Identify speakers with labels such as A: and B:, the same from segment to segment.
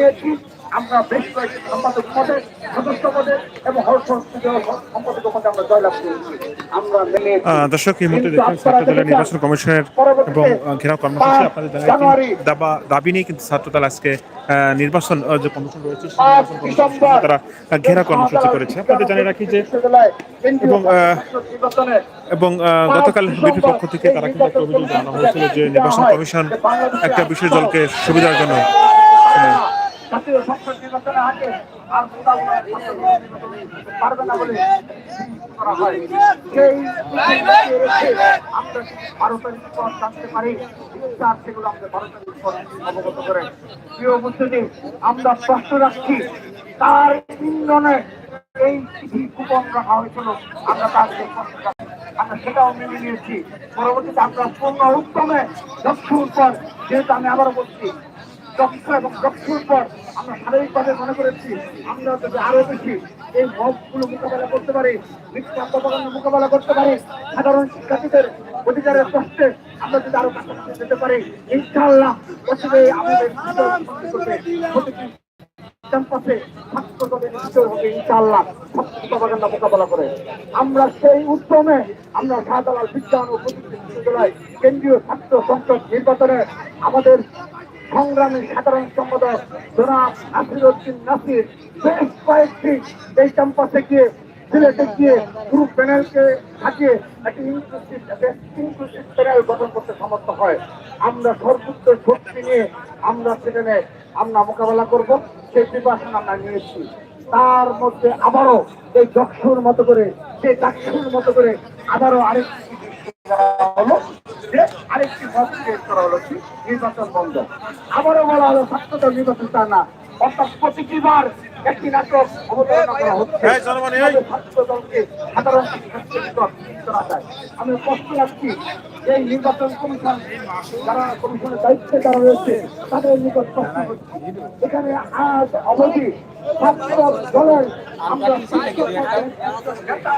A: পেয়েছি। আমরা বেশ কয়েকটি সম্পাদক পদে সদস্য পদে এবং হল সংস্কৃতি সম্পাদক পদে আমরা জয়লাভ করেছি। আমরা মেনে
B: দর্শক এই মুহূর্তে ছাত্র নির্বাচন কমিশনের এবং আহ, ঘেরাও কর্মসূচি আপনাদের জানাই দাবা দাবি নিয়ে কিন্তু ছাত্রদল আজকে নির্বাচন যে কমিশন রয়েছে তারা ঘেরাও কর্মসূচি করেছে। আপনাদের জানিয়ে রাখি যে এবং, গতকাল বিপির পক্ষ থেকে তারা কিন্তু একটা অভিযোগ জানানো হয়েছিল যে নির্বাচন কমিশন একটা বিশেষ দলকে সুবিধার জন্য
A: জাতীয় সংসদ নির্বাচনের আগে আর পারবে না বলে করা হয় সেই আমরা ভারতের বিপদ জানতে পারি আর সেগুলো আমাদের ভারতের বিপদ অবগত আমরা প্রশ্ন রাখছি তার ইন্ধনে এই চিঠি কুপন রাখা হয়েছিল আমরা তার। আমরা সেটাও মেনে নিয়েছি পরবর্তীতে আমরা পূর্ণ উত্তমে দক্ষিণ পর যেহেতু আমি আবারও বলছি দক্ষ এবং দক্ষিণ পর আমরা শারীরিকভাবে মনে করেছি, আমরা যদি আরও বেশি এই মবগুলো মোকাবেলা করতে পারি মিথ্যা মোকাবেলা করতে পারি, সাধারণ শিক্ষার্থীদের অধিকারের কষ্টে আমরা যদি আরও কাছাকাছি যেতে পারি, ইনশাআল্লাহ প্রতিবে আমাদের মোকাবেলা করে। আমরা সেই উদ্যমে আমরা শাহজালাল বিজ্ঞান ও প্রযুক্তি বিশ্ববিদ্যালয় কেন্দ্রীয় ছাত্র সংসদ নির্বাচনে আমাদের সংগ্রামী সাধারণ সম্পাদক জনাব নাসির উদ্দিন নাসির বেশ কয়েকটি এই ক্যাম্পাসে গিয়ে, সিলেটে গিয়ে গ্রুপ প্যানেলকে থাকিয়ে একটি ইনক্লুসিভ ইনক্লুসিভ প্যানেল গঠন করতে সমর্থ হয়। আমরা সর্বোচ্চ শক্তি নিয়ে আমরা সেখানে আমরা মোকাবেলা করব, সেই প্রিপারেশন আমরা নিয়েছি। তার মধ্যে আবারও এই দক্ষুর মতো করে, সেই দাক্ষুর মতো করে আবারও আরেকটি হলো যে আরেকটি মত করা হলো কি? নির্বাচন বন্ধ। আবারও বলা হলো ছাত্রদল নির্বাচন চায় না। অর্থাৎ প্রতিটিবার একটি নাটক অবতারণা করা হচ্ছে। ছাত্রদলকে সাধারণ। আমি প্রশ্ন রাখছি এই নির্বাচন কমিশন যারা কমিশনের দায়িত্বে যারা রয়েছে তাদের নিকট প্রশ্ন এখানে আজ অবধি ছাত্র দলের আমরা নেতা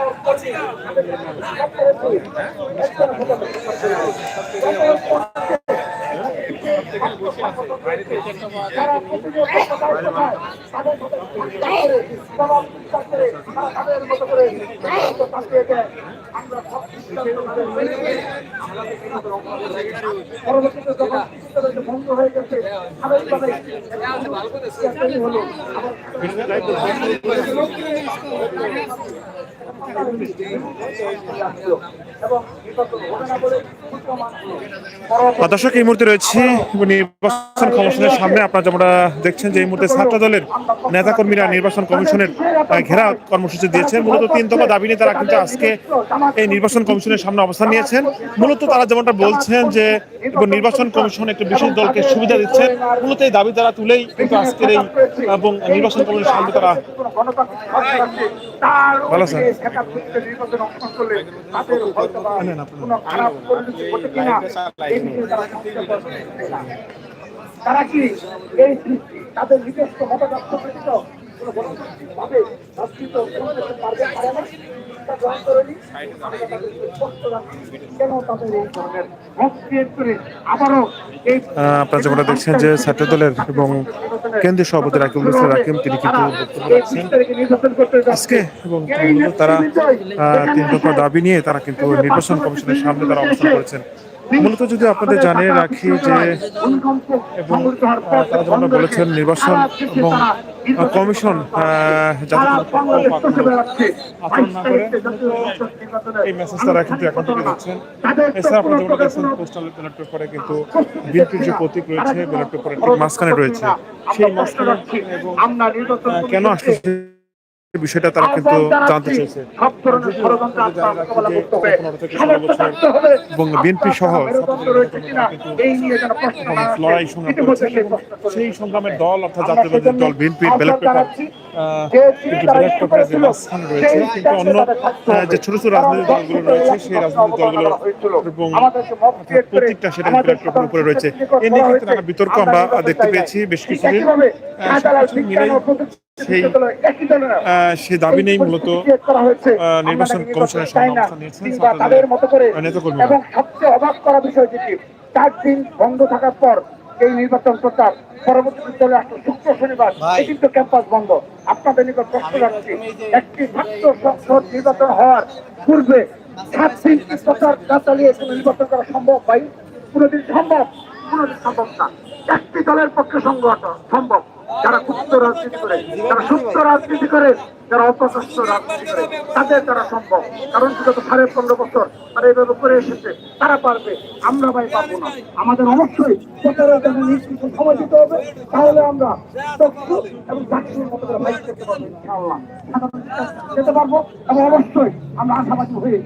A: পরবর্তীতে যখন বন্ধ হয়ে এবং
B: দর্শক, এই মুহূর্তে রয়েছে নির্বাচন কমিশনের সামনে। আপনারা যেমনটা দেখছেন যে এই মুহূর্তে ছাত্র দলের নেতাকর্মীরা নির্বাচন কমিশনের ঘেরা কর্মসূচি দিয়েছেন। মূলত তিন দফা দাবি নিয়ে তারা কিন্তু আজকে এই নির্বাচন কমিশনের সামনে অবস্থান নিয়েছেন। মূলত তারা যেমনটা বলছেন যে নির্বাচন কমিশন একটি বিশেষ দলকে সুবিধা দিচ্ছে, মূলত এই দাবি তারা তুলেই কিন্তু আজকের এই, এবং নির্বাচন কমিশনের সামনে তার ভালো স্যার।
A: কোনো খারাপ পরিণতি ঘটে কিনা, এই বিষয়ে তারা কি এই তাদের নিজস্ব মতাদর্শ ব্যতীত
B: আপনারা দেখছেন যে ছাত্র দলের এবং কেন্দ্রীয় সভাপতি রাকিবুল ইসলাম রাকিম, তিনি কিন্তু আজকে এবং তারা তিন দফা দাবি নিয়ে তারা কিন্তু নির্বাচন কমিশনের সামনে তারা অবস্থান করেছেন। মূলত যদি আপনাদের জানিয়ে রাখি যে এবং তারা যেমন বলেছেন নির্বাচন এবং কমিশন যাতে আচরণ না এই মেসেজ তারা কিন্তু এখন থেকে দিচ্ছেন। এছাড়া আপনারা যেমন দেখছেন পোস্টাল ব্যালট পেপারে কিন্তু বিএনপির যে প্রতীক রয়েছে ব্যালট পেপারের ঠিক মাঝখানে রয়েছে। সেই মাঝখানে এবং কেন আসলে বিষয়টা তারা কিন্তু জানতে চেয়েছে। এবং বিএনপি সহ। লড়াই সংগ্রাম
A: সেই।
B: সংগ্রামের দল অর্থাৎ জাতীয়বাদী দল ব্যালট পেপার কিন্তু ব্যালট
A: ইস্যু
B: যে মাঝখানে রয়েছে কিন্তু অন্য। যে ছোট ছোট রাজনৈতিক দলগুলো রয়েছে সেই রাজনৈতিক দলগুলো এবং প্রত্যেকটা সেটা
A: আমাদের
B: ব্যালট পেপার উপরে রয়েছে। এ নিয়ে কিন্তু নানা বিতর্ক
A: আমরা
B: দেখতে পেয়েছি বেশ কিছুদিন। সেই সেই দাবি নেই মূলত নির্বাচন কমিশনের
A: চাই
B: অবস্থান নিয়েছেন
A: তাদের মতো করে। এবং সবচেয়ে অবাক করা বিষয় যেটি চার দিন বন্ধ থাকার পর এই নির্বাচন প্রচার পরবর্তী চলে আসলো। শুক্র শনিবার এই কিন্তু ক্যাম্পাস বন্ধ। আপনাদের নিকট প্রশ্ন রাখছি একটি ছাত্র সংসদ নির্বাচন হওয়ার পূর্বে সাত দিনটি প্রচার না চালিয়ে কোনো নির্বাচন করা সম্ভব ভাই কোনোদিন সম্ভব কোনোদিন সম্ভব না। একটি দলের পক্ষে সংগঠন সম্ভব। যারা সুস্থ রাজনীতি করে তারা সুস্থ রাজনীতি করে। যারা অপ্রশস্ত রাজনীতি করে, তাদের দ্বারা সম্ভব। কারণ বিগত সাড়ে পনেরো বছর তারা এইভাবে করে এসেছে, তারা পারবে, আমরা ভাই পারব না। আমাদের অবশ্যই প্রচারের জন্য নির্দিষ্ট সময় দিতে হবে, তাহলে আমরা দক্ষ এবং চাকরির মতো করে ভাই পারব, ইনশাআল্লাহ। যেতে পারব এবং অবশ্যই আমরা আশাবাদী হয়ে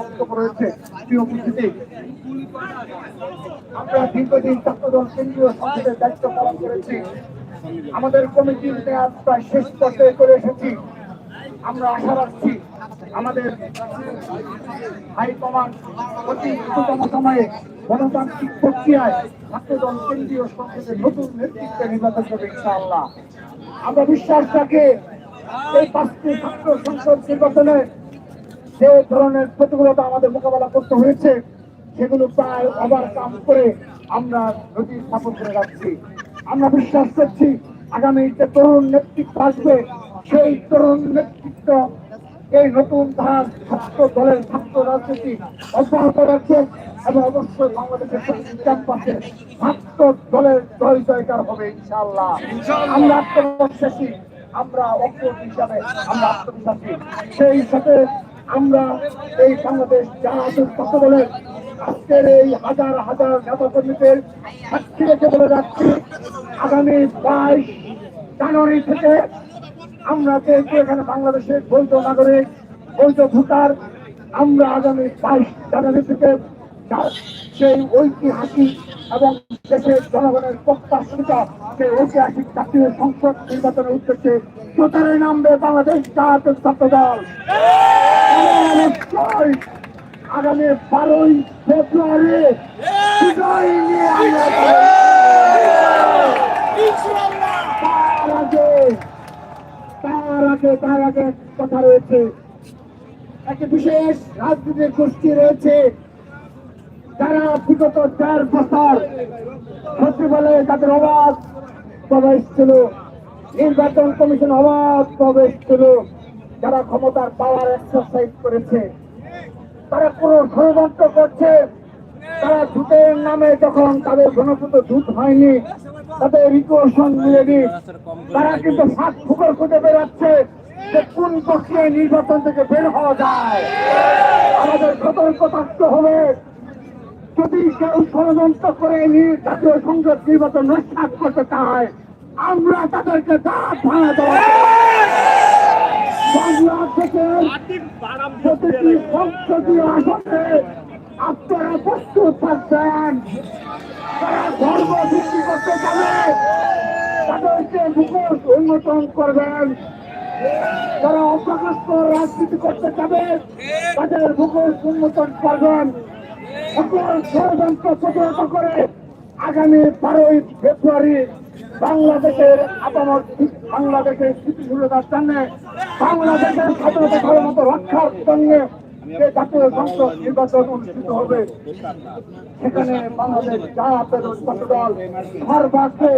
A: বক্তব্য রয়েছে। আমরা দীর্ঘদিন ছাত্রদল, কেন্দ্রীয় সংসদের দায়িত্ব পালন করেছি। আমাদের কমিটির মেয়াদ প্রায় শেষ পর্যায়ে করে এসেছি। আমরা আশা রাখছি আমাদের হাইকমান্ড সময়ে গণতান্ত্রিক প্রক্রিয়ায় ছাত্রদল কেন্দ্রীয় সংসদের নতুন নেতৃত্বে নির্বাচন করবে ইনশাআল্লাহ। আমরা বিশ্বাস রাখি এই পাঁচটি ছাত্র সংসদ নির্বাচনে যে ধরনের প্রতিকূলতা আমাদের মোকাবেলা করতে হয়েছে, সেগুলো প্রায় ওভার কাম করে আমরা নদী স্থাপন করে রাখছি। আমরা বিশ্বাস করছি আগামী যে তরুণ নেতৃত্ব আসবে, সেই তরুণ নেতৃত্ব এই নতুন ধার ছাত্র দলের ছাত্র রাজনীতি অব্যাহত রাখছেন এবং অবশ্যই বাংলাদেশের ক্যাম্পাসে ছাত্র দলের জয় জয়কার হবে ইনশাল্লাহ আমরা আত্মবিশ্বাসী, আমরা অক্ষর হিসাবে আমরা আত্মবিশ্বাসী। সেই সাথে আমরা এই বাংলাদেশ জাতীয় ছাত্র দলের আজকের এই হাজার হাজার নেতা কর্মীদের সাক্ষী রেখে বলে যাচ্ছি। আগামী বাইশ জানুয়ারি থেকে আমরা যেহেতু এখানে বাংলাদেশের বৈধ নাগরিক, বৈধ ভোটার, আমরা আগামী বাইশ জানুয়ারি থেকে সেই ঐতিহাসিক এবং দেশের জনগণের প্রত্যাশিতা সেই ঐতিহাসিক জাতীয় সংসদ নির্বাচনের উদ্দেশ্যে প্রচারে নামবে বাংলাদেশ জাতীয় ছাত্র দল আগামী বারোই ফেব্রুয়ারি বিজয় নিয়ে তার আগে তার আগে তার আগে কথা রয়েছে। একটি বিশেষ রাজনৈতিক গোষ্ঠী রয়েছে যারা বিগত চার বছর সচিবালয়ে তাদের অবাধ প্রবেশ ছিল। নির্বাচন কমিশন অবাধ প্রবেশ ছিল। যারা ক্ষমতার পাওয়ার এক্সারসাইজ করেছে। তারা কোন ষড়যন্ত্র করছে। তারা ধূতের নামে যখন তাদের গণপুত ধূত হয়নি, তাদের রিকোশন মিলেনি তারা কিন্তু সাত ফুকর খুঁজে বেড়াচ্ছে যে কোন পক্ষে নির্বাচন থেকে বের হওয়া যায়। আমাদের সতর্ক থাকতে হবে যদি কেউ ষড়যন্ত্র করে জাতীয় সংসদ নির্বাচন নস্বাত করতে চায়, আমরা তাদেরকে দাঁত ভাঙা দেওয়া বাংলা থেকে প্রতিটি সংসদীয় আসনে আপনারা প্রস্তুত থাকবেন। তারা ধর্ম ভিত্তি করতে যাবে তাদেরকে মুখোশ উন্মোচন করবেন। যারা অপ্রকাশ্য রাজনীতি করতে যাবে তাদের মুখোশ উন্মোচন করবেন। সকল ষড়যন্ত্র প্রতিহত করে আগামী বারোই ফেব্রুয়ারি বাংলাদেশের আপামর বাংলাদেশের স্থিতিশীলতার জন্য বাংলাদেশের স্বাধীনতা সাধারণত রক্ষার জন্য যে জাতীয় সংসদ নির্বাচন অনুষ্ঠিত হবে সেখানে বাংলাদেশ জাতীয় ছাত্র দল সর্বাগ্রে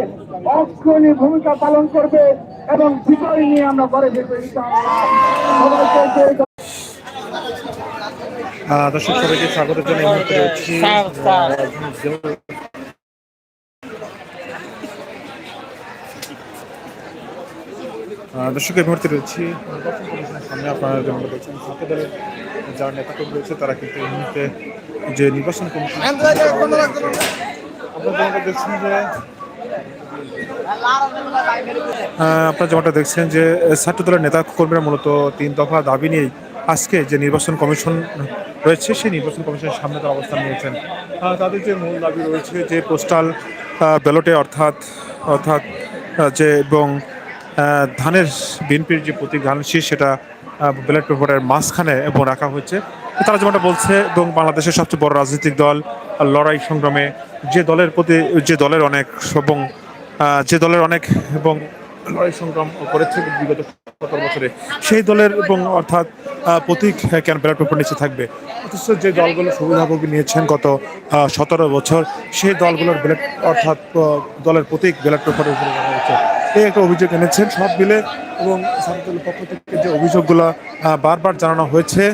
A: অগ্রণী ভূমিকা পালন করবে এবং বিজয় নিয়ে আমরা জয়
B: আহ, দর্শক সবাইকে স্বাগত জানাই এই মুহূর্তে রয়েছি আহ, আহ, দর্শক এই মুহূর্তে রয়েছি। সামনে আপনারা যেমন দেখছেন ছাত্র দলের যারা নেতাকর্মী রয়েছে তারা কিন্তু এই মুহূর্তে যে নির্বাচন কমিশন আপনারা দেখছেন যে আপনারা যেমনটা দেখছেন যে ছাত্র দলের নেতা কর্মীরা মূলত তিন দফা দাবি নিয়ে আজকে যে নির্বাচন কমিশন রয়েছে সেই নির্বাচন কমিশনের সামনে তারা অবস্থান নিয়েছেন। তাদের যে মূল দাবি রয়েছে যে পোস্টাল ব্যালটে অর্থাৎ অর্থাৎ যে এবং ধানের বিএনপির যে প্রতীক ধান শীষ, সেটা ব্যালট পেপারের মাঝখানে এবং রাখা হয়েছে। তারা যেমনটা বলছে, এবং বাংলাদেশের সবচেয়ে বড় রাজনৈতিক দল লড়াই সংগ্রামে যে দলের প্রতি, যে দলের অনেক এবং যে দলের অনেক এবং লড়াই সংগ্রাম করেছে বিগত সতেরো বছরে, সেই দলের এবং অর্থাৎ প্রতীক কেন ব্যালট পেপার নিচে থাকবে? অথচ যে দলগুলো সুবিধাভোগী নিয়েছেন গত সতেরো বছর, সেই দলগুলোর ব্যালট, অর্থাৎ দলের প্রতীক ব্যালট পেপারের উপরে রাখা হয়েছে। এই একটা অভিযোগ এনেছেন সব মিলে এবং ছাত্রদলের পক্ষ থেকে যে অভিযোগগুলো বারবার জানানো হয়েছে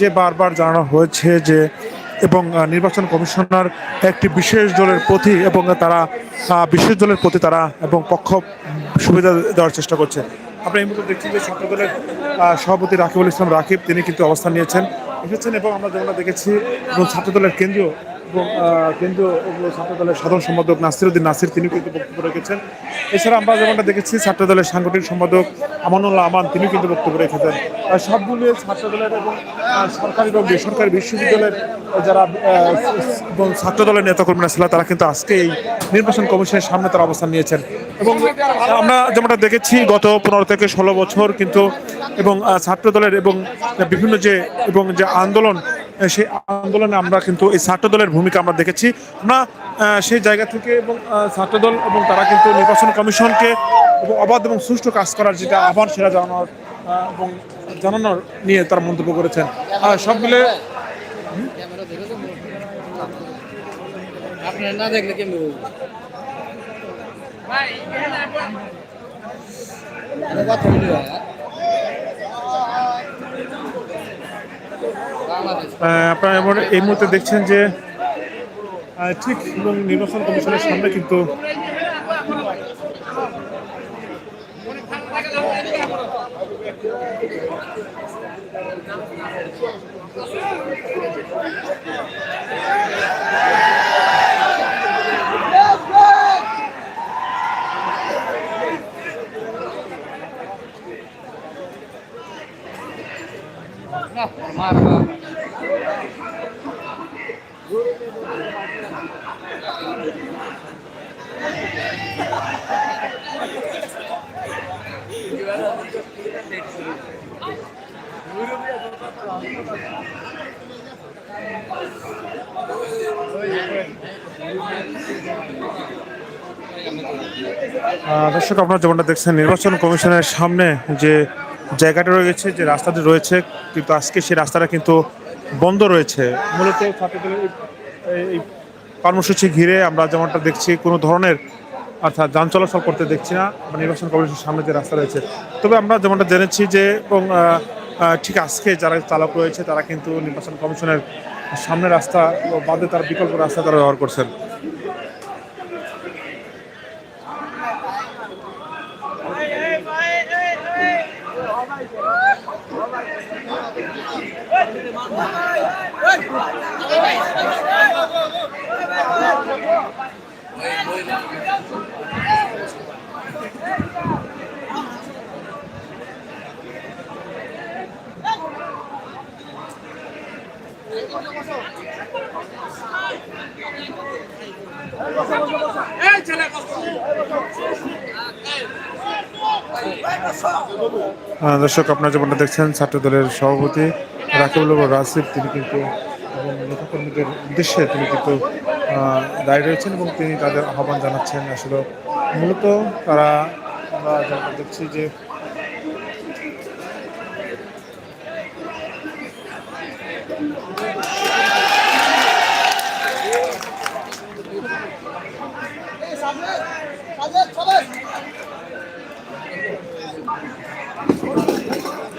B: যে বারবার জানানো হয়েছে যে এবং নির্বাচন কমিশনার একটি বিশেষ দলের প্রতি এবং তারা বিশেষ দলের প্রতি তারা এবং পক্ষ সুবিধা দেওয়ার চেষ্টা করছে। আমরা এই মুহূর্তে দেখছি যে ছাত্র দলের সভাপতি রাকিবুল ইসলাম রাকিব, তিনি কিন্তু অবস্থান নিয়েছেন, এসেছেন এবং আমরা যেমনটা দেখেছি এবং ছাত্র দলের কেন্দ্রীয় এবং কেন্দ্রীয় ছাত্র দলের সাধারণ সম্পাদক নাসিরুদ্দিন নাসির তিনি কিন্তু বক্তব্য রেখেছেন। এছাড়া আমরা যেমনটা দেখেছি ছাত্র দলের সাংগঠনিক সম্পাদক আমানুল্লাহ আমান তিনি কিন্তু বক্তব্য রেখেছেন। সব মিলিয়ে ছাত্র দলের এবং সরকারি এবং বেসরকারি বিশ্ববিদ্যালয়ের যারা এবং ছাত্র দলের নেতাকর্মীরা ছিল তারা কিন্তু আজকে এই নির্বাচন কমিশনের সামনে তারা অবস্থান নিয়েছেন। এবং আমরা যেমনটা দেখেছি গত পনেরো থেকে ষোলো বছর কিন্তু এবং আহ, ছাত্র দলের এবং বিভিন্ন যে এবং যে আন্দোলন সেই আন্দোলনে আমরা কিন্তু এই ছাত্র দলের ভূমিকা আমরা দেখেছি। আমরা সেই জায়গা থেকে এবং ছাত্র দল এবং তারা কিন্তু নির্বাচন কমিশনকে এবং অবাধ এবং সুষ্ঠু কাজ করার যেটা আহ্বান সেটা জানানোর এবং জানানোর নিয়ে তারা মন্তব্য করেছেন। আর সব মিলে
C: না দেখলে কেমন ভাই, হ্যাঁ? বাংলাদেশ
B: আহ, আপনারা এমন এই মুহূর্তে দেখছেন যে ঠিক এবং নির্বাচন কমিশনের সামনে কিন্তু আহ, দর্শক, আপনারা যেমনটা দেখছেন, নির্বাচন কমিশনের সামনে যে জায়গাটা রয়েছে, যে রাস্তাটি রয়েছে, কিন্তু আজকে সেই রাস্তাটা কিন্তু বন্ধ রয়েছে। মূলত এই- কর্মসূচি ঘিরে আমরা যেমনটা দেখছি, কোনো ধরনের অর্থাৎ যান চলাচল করতে দেখছি না নির্বাচন কমিশনের সামনে যে রাস্তা রয়েছে। তবে আমরা যেমনটা জেনেছি যে, এবং ঠিক আজকে যারা চালক রয়েছে, তারা কিন্তু নির্বাচন কমিশনের সামনে রাস্তা বাদে তার বিকল্প রাস্তা তারা ব্যবহার করছেন। দর্শক আপনার যেমনটা দেখছেন ছাত্র দলের সভাপতি রাকিবুল রাসিফ তিনি কিন্তু এবং নেতাকর্মীদের উদ্দেশ্যে তিনি কিন্তু দায়ী রয়েছেন এবং তিনি তাদের আহ্বান জানাচ্ছেন। আসলে মূলত তারা আমরা দেখছি যে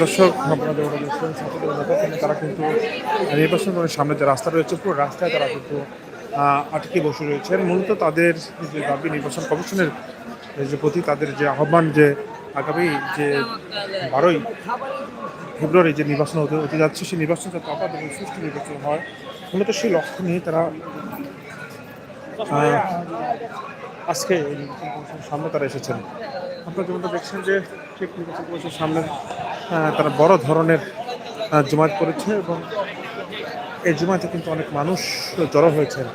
B: দর্শক আপনারা যেমনটা দেখছেন ছাত্রদের নেতাকর্মী তারা কিন্তু নির্বাচন কমিশনের সামনে যে রাস্তা রয়েছে পুরো রাস্তায় তারা কিন্তু আটকে বসে রয়েছেন মূলত তাদের যে দাবি নির্বাচন কমিশনের যে প্রতি তাদের যে আহ্বান যে আগামী যে বারোই ফেব্রুয়ারি যে নির্বাচন হতে হতে যাচ্ছে, সেই নির্বাচন যাতে অবাধ এবং সুষ্ঠু নির্বাচন হয়। মূলত সেই লক্ষ্য নিয়ে তারা আজকে সামনে তারা এসেছেন। আপনারা যেমনটা দেখছেন যে ঠিক নির্বাচন কমিশনের সামনে তারা বড় ধরনের জমায়েত করেছে এবং এই জমায়েতে কিন্তু অনেক মানুষ জড়ো হয়েছেন।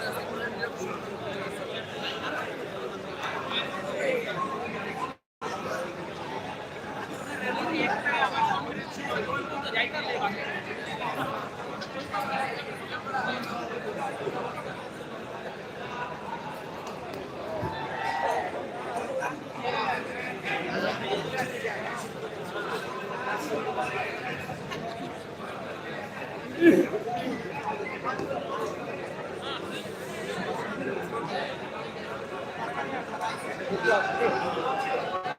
B: Thank you.